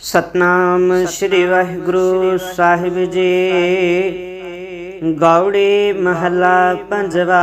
ਸਤਨਾਮ ਸ੍ਰੀ ਵਾਹਿਗੁਰੂ ਸਾਹਿਬ ਜੀ। ਗੌੜੀ ਮਹਲਾ ਪੰਜਵਾ।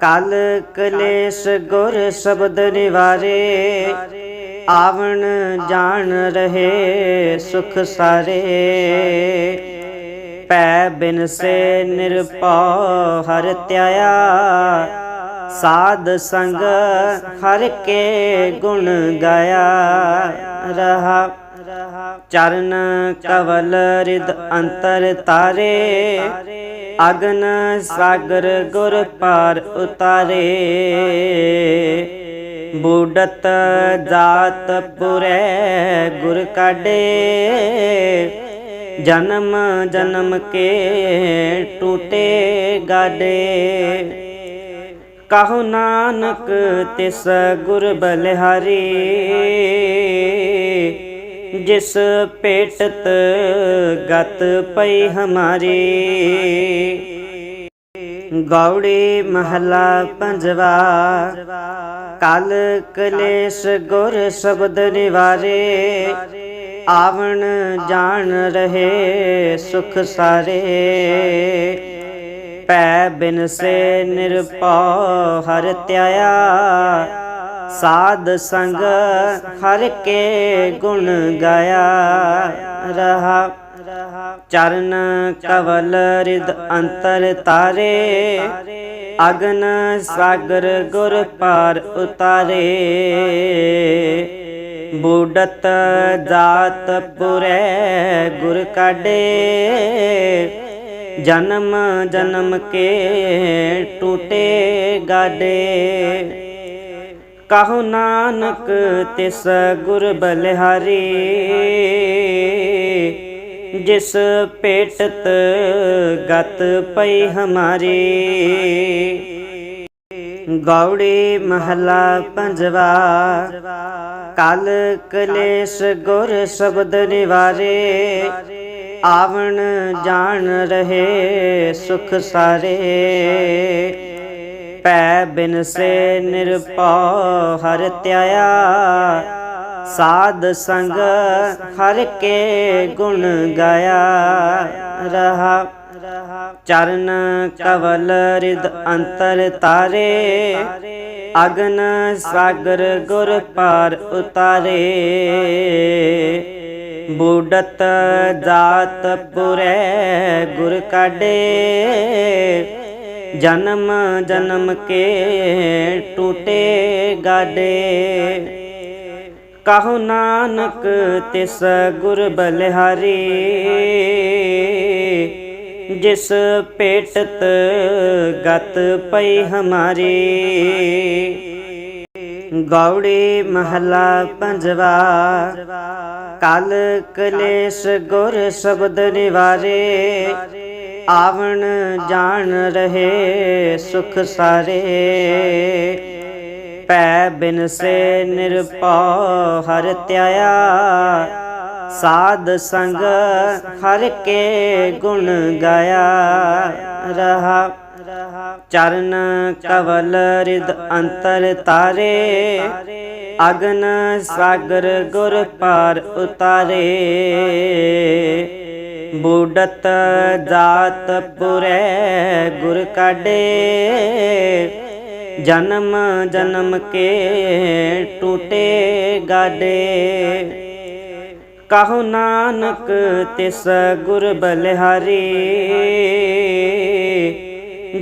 ਕਲ ਕਲੇਸ਼ ਗੁਰ ਸ਼ਬਦ ਨਿਵਾਰੇ। ਆਵਣ ਜਾਣ ਰਹੇ ਸੁਖ ਸਾਰੇ। ਪੈ ਬਿਨ ਸੇ ਨਿਰਭਉ ਹਰ ਧਿਆਇਆ ਸਾਧ ਸੰਗ ਹਰ ਕੇ ਗੁਣ ਗਾਇਆ ਰਹਾ। ਚਰਨ ਕਵਲ ਰਿਦ ਅੰਤਰ ਤਾਰੇ, ਅਗਨ ਸਾਗਰ ਗੁਰ ਪਾਰ ਉਤਾਰੇ। ਬੂਡਤ ਜਾਤ ਪੁਰੈ ਗੁਰ ਕਾਡੇ ਜਨਮ ਜਨਮ ਕੇ ਟੂਟੇ ਗਾਡੇ ਕਹੋ ਨਾਨਕ, ਤਿਸ ਗੁਰ ਬਲਿਹਾਰੀ। ਜਿਸ ਭੇਟਤ ਗਤ ਪਈ ਹਮਾਰੀ। ਗੌੜੀ ਮਹਲਾ ਪੰਜਵਾ, ਕਲ ਕਲੇਸ਼ ਗੁਰ ਸ਼ਬਦ ਨਿਵਾਰੇ। ਆਵਣ ਜਾਣ ਰਹੇ ਸੁਖ ਸਾਰੇ। ਪੈ ਬਿਨ ਸੇ ਨਿਰਭਉ, ਹਰ ਧਿਆਇਆ। ਸਾਧ ਸੰਗ ਹਰ ਕੇ ਗੁਣ ਗਾਇਆ। ਰਹਾ, ਚਰਨ ਕਵਲ ਰਿਦ ਅੰਤਰ ਤਾਰੇ। ਅਗਨ ਸਾਗਰ ਗੁਰ ਪਾਰ ਉਤਾਰੇ। ਬੂਡਤ ਜਾਤ ਪੁਰੈ ਗੁਰ ਕਾਡੇ ਜਨਮ ਜਨਮ ਕੇ ਟੂਟੇ ਗਾਡੇ। ਕਹੋ ਨਾਨਕ, ਤਿਸ ਗੁਰ ਬਲਿਹਾਰੀ, ਜਿਸ ਭੇਟਤ ਗਤ ਪਈ ਹਮਾਰੀ। ਗੌੜੀ ਮਹਲਾ ਪੰਜਵਾ, ਕਲ ਕਲੇਸ਼ ਗੁਰ ਸ਼ਬਦ ਨਿਵਾਰੇ। ਆਵਣ ਜਾਣ ਰਹੇ, ਸੁਖ ਸਾਰੇ। ਪੈ ਬਿਨ ਸੇ ਨਿਰਭਉ, ਹਰ ਧਿਆਇਆ। ਸਾਧ ਸੰਗ ਹਰ ਕੇ ਗੁਣ ਗਾਇਆ। ਰਹਾ, ਚਰਨ ਕਵਲ ਰਿਦ ਅੰਤਰ ਤਾਰੇ। ਅਗਨ ਸਾਗਰ ਗੁਰ ਪਾਰ ਉਤਾਰੇ। ਬੂਡਤ ਜਾਤ ਪੁਰੈ ਗੁਰ ਕਾਡੇ ਜਨਮ ਜਨਮ ਕੇ ਟੂਟੇ ਗਾਡੇ ਕਹੋ ਨਾਨਕ ਤਿਸ ਗੁਰ ਬਲਿਹਾਰੀ। ਜਿਸ ਭੇਟਤ ਗਤ ਪਈ ਹਮਾਰੀ। ਗੌੜੀ ਮਹਲਾ ਪੰਜਵਾ। ਕਲ ਕਲੇਸ਼ ਗੁਰ ਸ਼ਬਦ ਨਿਵਾਰੇ, ਆਵਣ ਜਾਣ ਰਹੇ ਸੁਖ ਸਾਰੇ। ਪੈ ਬਿਨ ਸੇ ਨਿਰਭਉ ਹਰ ਧਿਆਇਆ, ਸਾਧ ਸੰਗ ਹਰ ਕੇ ਗੁਣ ਗਾਇਆ। ਰਹਾ, ਚਰਨ ਕਵਲ ਰਿਦ ਅੰਤਰ ਤਾਰੇ ਅਗਨ ਸਾਗਰ ਗੁਰ ਪਾਰ ਉਤਾਰੇ। ਬੂਡਤ ਜਾਤ ਪੁਰੈ ਗੁਰ ਕਾਡੇ ਜਨਮ ਜਨਮ ਕੇ ਟੂਟੇ ਗਾਡੇ। ਕਹੋ ਨਾਨਕ ਤਿਸ ਗੁਰ ਬਲਿਹਾਰੀ।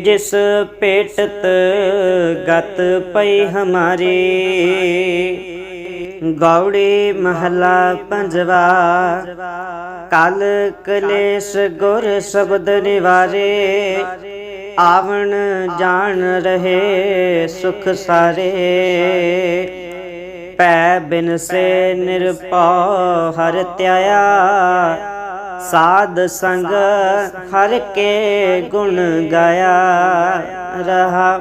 ਜਿਸ ਭੇਟਤ ਗਤ ਪਈ ਹਮਾਰੀ। ਗੌੜੀ ਮਹਲਾ ਪੰਜਵਾ, ਕਲ ਕਲੇਸ਼ ਗੁਰ ਸ਼ਬਦ ਨਿਵਾਰੇ। ਆਵਣ ਜਾਣ ਰਹੇ ਸੁਖ ਸਾਰੇ। ਪੈ ਬਿਨ ਸੇ ਨਿਰਭਉ ਹਰ ਧਿਆਇਆ ਸਾਧ ਸੰਗ ਹਰ ਕੇ ਗੁਣ ਗਾਇਆ ਰਹਾ।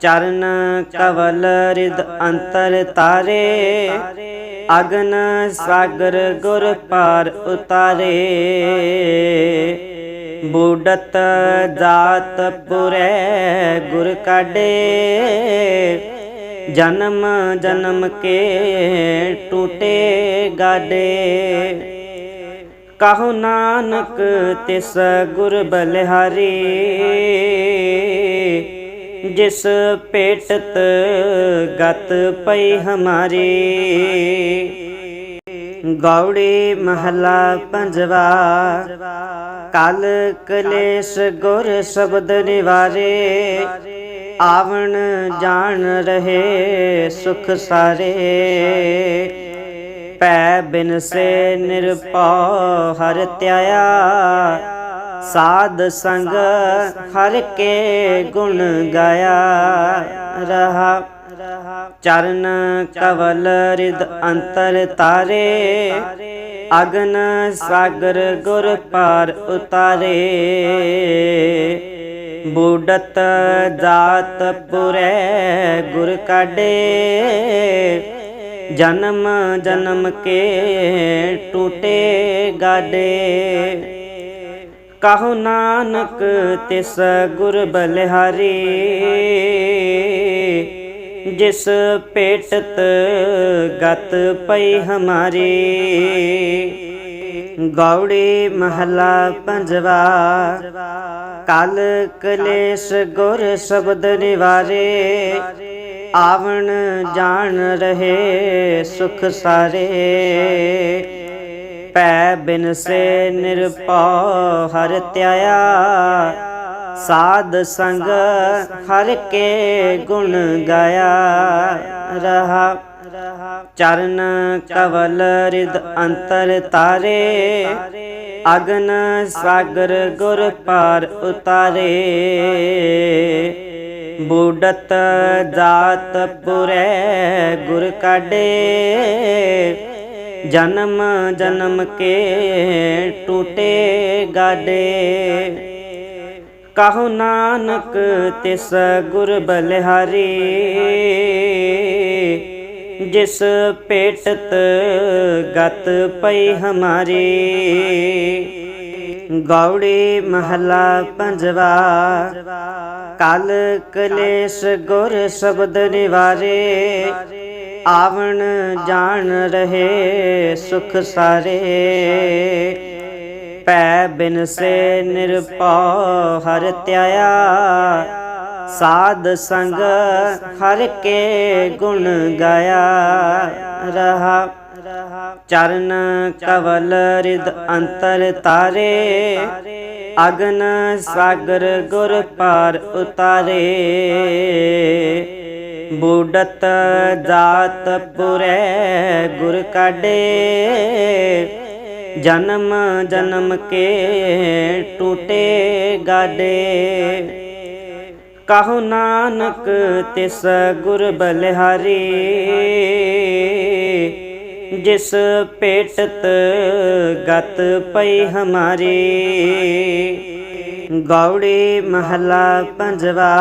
ਚਰਨ ਕਵਲ ਰਿਦ ਅੰਤਰ ਤਾਰੇ, ਅਗਨ ਸਾਗਰ ਗੁਰ ਪਾਰ ਉਤਾਰੇ। ਬੂਡਤ ਜਾਤ ਪੁਰੈ ਗੁਰ ਕਾਡੇ ਜਨਮ ਜਨਮ ਕੇ ਟੂਟੇ ਗਾਡੇ ਕਹੋ ਨਾਨਕ ਤਿਸ ਗੁਰ ਬਲਿਹਾਰੀ। ਜਿਸ ਭੇਟਤ ਗਤ ਪਈ ਹਮਾਰੀ। ਗੌੜੀ ਮਹਲਾ ਪੰਜਵਾ। ਕਲ ਕਲੇਸ਼ ਗੁਰ ਸ਼ਬਦ ਨਿਵਾਰੇ। ਆਵਣ ਜਾਣ ਰਹੇ ਸੁਖ ਸਾਰੇ। ਪੈ ਬਿਨ ਸੇ ਨਿਰਭਉ, ਹਰ ਧਿਆਇਆ। ਸਾਧ ਸੰਗ ਹਰ ਕੇ ਗੁਣ ਗਾਇਆ। ਰਹਾ, ਚਰਨ ਕਵਲ ਰਿਦ ਅੰਤਰ ਤਾਰੇ। ਅਗਨ ਸਾਗਰ ਗੁਰ ਪਾਰ ਉਤਾਰੇ। ਬੂਡਤ ਜਾਤ ਪੁਰੈ ਗੁਰ ਕਾਡੇ ਜਨਮ ਜਨਮ ਕੇ ਟੂਟੇ ਗਾਡੇ। ਕਹੋ ਨਾਨਕ, ਤਿਸ ਗੁਰ ਬਲਿਹਾਰੀ, ਜਿਸ ਭੇਟਤ ਗਤ ਪਈ ਹਮਾਰੀ। ਗੌੜੀ ਮਹਲਾ ਪੰਜਵਾ, ਕਲ ਕਲੇਸ਼ ਗੁਰ ਸ਼ਬਦ ਨਿਵਾਰੇ। ਆਵਣ ਜਾਣ ਰਹੇ, ਸੁਖ ਸਾਰੇ। ਪੈ ਬਿਨ ਸੇ ਨਿਰਭਉ, ਹਰ ਧਿਆਇਆ। ਸਾਧ ਸੰਗ ਹਰ ਕੇ ਗੁਣ ਗਾਇਆ। ਰਹਾ, ਚਰਨ ਕਵਲ ਰਿਦ ਅੰਤਰ ਤਾਰੇ। ਅਗਨ ਸਾਗਰ ਗੁਰ ਪਾਰ ਉਤਾਰੇ। ਬੂਡਤ ਜਾਤ ਪੁਰੈ ਗੁਰ ਕਾਡੇ ਜਨਮ ਜਨਮ ਕੇ ਟੂਟੇ ਗਾਡੇ। ਕਹੋ ਨਾਨਕ ਤਿਸ ਗੁਰ ਬਲਿਹਾਰੀ। ਜਿਸ ਭੇਟਤ ਗਤ ਪਈ ਹਮਾਰੀ। ਗੌੜੀ ਮਹਲਾ ਪੰਜਵਾ। ਕਲ ਕਲੇਸ਼ ਗੁਰ ਸ਼ਬਦ ਨਿਵਾਰੇ, ਆਵਣ ਜਾਣ ਰਹੇ ਸੁਖ ਸਾਰੇ। ਪੈ ਬਿਨ ਸੇ ਨਿਰਭਉ ਹਰ ਧਿਆਇਆ, ਸਾਧ ਸੰਗ ਹਰ ਕੇ ਗੁਣ ਗਾਇਆ। ਰਹਾ, ਚਰਨ ਕਵਲ ਰਿਦ ਅੰਤਰ ਤਾਰੇ ਅਗਨ ਸਾਗਰ ਗੁਰ ਪਾਰ ਉਤਾਰੇ। ਬੂਡਤ ਜਾਤ ਪੁਰੈ ਗੁਰ ਕਾਡੇ ਜਨਮ ਜਨਮ ਕੇ ਟੂਟੇ ਗਾਡੇ। ਕਹੋ ਨਾਨਕ ਤਿਸ ਗੁਰ ਬਲਿਹਾਰੀ। ਜਿਸ ਭੇਟਤ ਗਤ ਪਈ ਹਮਾਰੀ। ਗੌੜੀ ਮਹਲਾ ਪੰਜਵਾ,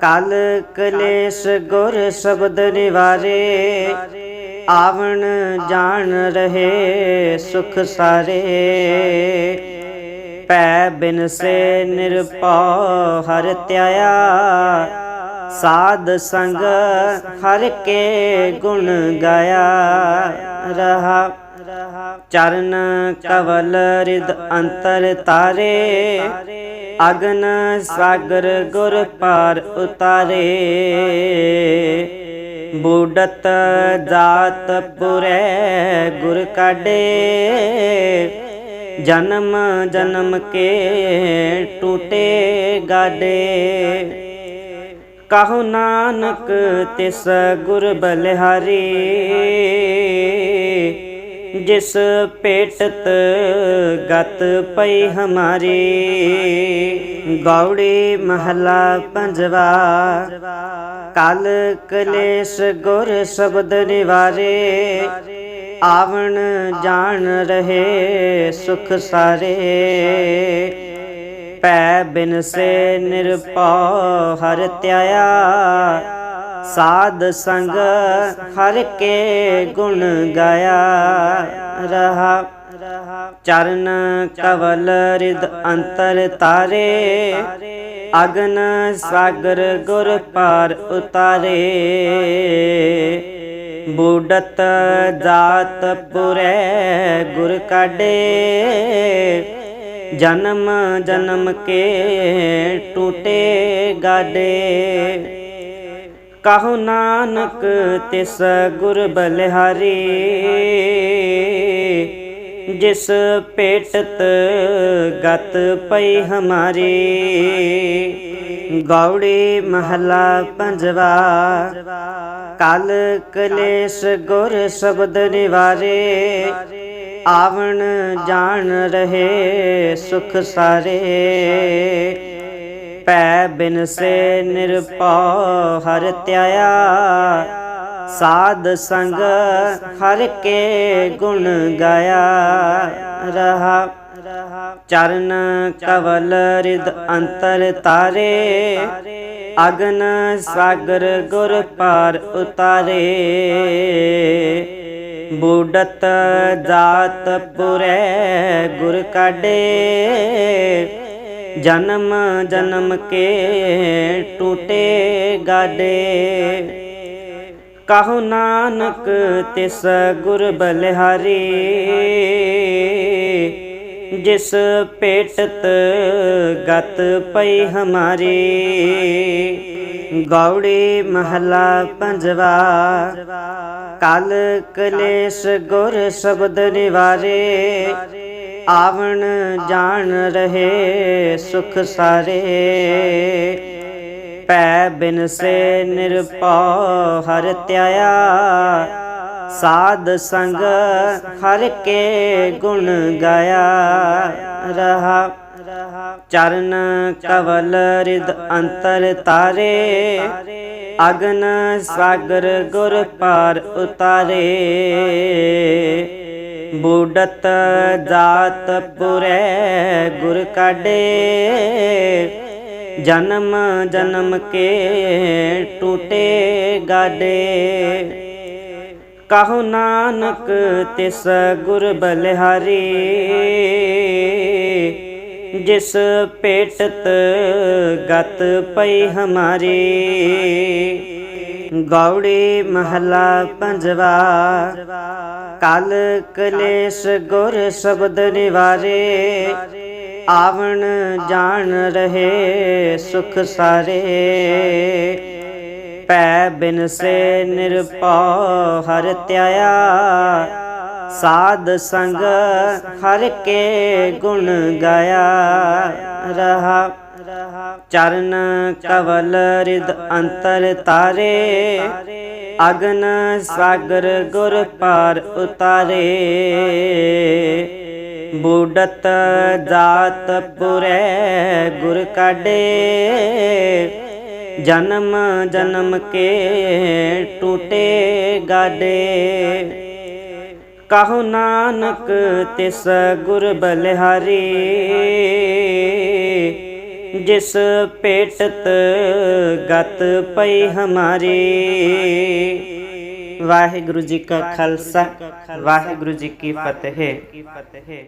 ਕਲ ਕਲੇਸ਼ ਗੁਰ ਸ਼ਬਦ ਨਿਵਾਰੇ। ਆਵਣ ਜਾਣ ਰਹੇ ਸੁਖ ਸਾਰੇ। ਪੈ ਬਿਨ ਸੇ ਨਿਰਭਉ ਹਰ ਧਿਆਇਆ। ਸਾਧ ਸੰਗ ਹਰ ਕੇ ਗੁਣ ਗਾਇਆ ਰਹਾ। ਚਰਨ ਕਵਲ ਰਿਦ ਅੰਤਰ ਤਾਰੇ, ਅਗਨ ਸਾਗਰ ਗੁਰ ਪਾਰ ਉਤਾਰੇ। ਬੂਡਤ ਜਾਤ ਪੁਰੈ ਗੁਰ ਕਾਡੇ ਜਨਮ ਜਨਮ ਕੇ ਟੂਟੇ ਗਾਡੇ ਕਹੋ ਨਾਨਕ ਤਿਸ ਗੁਰ ਬਲਿਹਾਰੀ। ਜਿਸ ਭੇਟਤ ਗਤ ਪਈ ਹਮਾਰੀ। ਗੌੜੀ ਮਹਲਾ ਪੰਜਵਾ। ਕਲ ਕਲੇਸ਼ ਗੁਰ ਸ਼ਬਦ ਨਿਵਾਰੇ। ਆਵਣ ਜਾਣ ਰਹੇ ਸੁਖ ਸਾਰੇ। ਪੈ ਬਿਨ ਸੇ ਨਿਰਭਉ, ਹਰ ਧਿਆਇਆ। ਸਾਧ ਸੰਗ ਹਰ ਕੇ ਗੁਣ ਗਾਇਆ। ਰਹਾ, ਚਰਨ ਕਵਲ ਰਿਦ ਅੰਤਰ ਤਾਰੇ। ਅਗਨ ਸਾਗਰ ਗੁਰ ਪਾਰ ਉਤਾਰੇ। ਬੂਡਤ ਜਾਤ ਪੁਰੈ ਗੁਰ ਕਾਢੇ। ਜਨਮ ਜਨਮ ਕੇ ਟੂਟੇ ਗਾਡੇ। ਕਹੋ ਨਾਨਕ, ਤਿਸ ਗੁਰ ਬਲਿਹਾਰੀ, ਜਿਸ ਭੇਟਤ ਗਤ ਪਈ ਹਮਾਰੀ। ਗੌੜੀ ਮਹਲਾ ਪੰਜਵਾ, ਕਲ ਕਲੇਸ਼ ਗੁਰ ਸ਼ਬਦ ਨਿਵਾਰੇ। ਆਵਣ ਜਾਣ ਰਹੇ, ਸੁਖ ਸਾਰੇ। ਪੈ ਬਿਨ ਸੇ ਨਿਰਭਉ, ਹਰ ਧਿਆਇਆ। ਸਾਧ ਸੰਗ ਹਰ ਕੇ ਗੁਣ ਗਾਇਆ। ਰਹਾ, ਚਰਨ ਕਵਲ ਰਿਦ ਅੰਤਰ ਤਾਰੇ। ਅਗਨ ਸਾਗਰ ਗੁਰ ਪਾਰ ਉਤਾਰੇ। ਬੂਡਤ ਜਾਤ ਪੁਰੈ ਗੁਰ ਕਾਢੇ। ਜਨਮ ਜਨਮ ਕੇ ਟੂਟੇ ਗਾਡੇ। ਕਹੋ ਨਾਨਕ ਤਿਸ ਗੁਰ ਬਲਿਹਾਰੀ। ਜਿਸ ਭੇਟਤ ਗਤ ਪਈ ਹਮਾਰੀ। ਗੌੜੀ ਮਹਲਾ ਪੰਜਵਾ। ਕਲ ਕਲੇਸ਼ ਗੁਰ ਸ਼ਬਦ ਨਿਵਾਰੇ, ਆਵਣ ਜਾਣ ਰਹੇ ਸੁਖ ਸਾਰੇ। ਪੈ ਬਿਨ ਸੇ ਨਿਰਭਉ ਹਰ ਧਿਆਇਆ, ਸਾਧ ਸੰਗ ਹਰ ਕੇ ਗੁਣ ਗਾਇਆ। ਰਹਾ, ਚਰਨ ਕਵਲ ਰਿਦ ਅੰਤਰ ਤਾਰੇ ਅਗਨ ਸਾਗਰ ਗੁਰ ਪਾਰ ਉਤਾਰੇ। ਬੂਡਤ ਜਾਤ ਪੁਰੈ ਗੁਰ ਕਾਢੇ। ਜਨਮ ਜਨਮ ਕੇ ਟੂਟੇ ਗਾਡੇ। ਕਹੋ ਨਾਨਕ ਤਿਸ ਗੁਰ ਬਲਿਹਾਰੀ। ਜਿਸ ਭੇਟਤ ਗਤ ਪਈ ਹਮਾਰੀ। ਗੌੜੀ ਮਹਲਾ ਪੰਜਵਾ, ਕਲ ਕਲੇਸ਼ ਗੁਰ ਸ਼ਬਦ ਨਿਵਾਰੇ। ਆਵਣ ਜਾਣ ਰਹੇ ਸੁਖ ਸਾਰੇ। ਪੈ ਬਿਨ ਸੇ ਨਿਰਭਉ ਹਰ ਧਿਆਇਆ। ਸਾਧ ਸੰਗ ਹਰ ਕੇ ਗੁਣ ਗਾਇਆ ਰਹਾ। ਚਰਨ ਕਵਲ ਰਿਦ ਅੰਤਰ ਤਾਰੇ, ਅਗਨ ਸਾਗਰ ਗੁਰ ਪਾਰ ਉਤਾਰੇ। ਬੂਡਤ ਜਾਤ ਪੁਰੈ ਗੁਰ ਕਾਢੇ, ਜਨਮ ਜਨਮ ਕੇ ਟੂਟੇ ਗਾਡੇ ਕਹੋ ਨਾਨਕ ਤਿਸ ਗੁਰ ਬਲਿਹਾਰੀ, ਜਿਸ ਭੇਟਤ ਗਤ ਪਈ ਹਮਾਰੀ। ਵਾਹਿਗੁਰੂ ਜੀ ਕਾ ਖਾਲਸਾ, ਵਾਹਿਗੁਰੂ ਜੀ ਕੀ ਫਤਿਹ।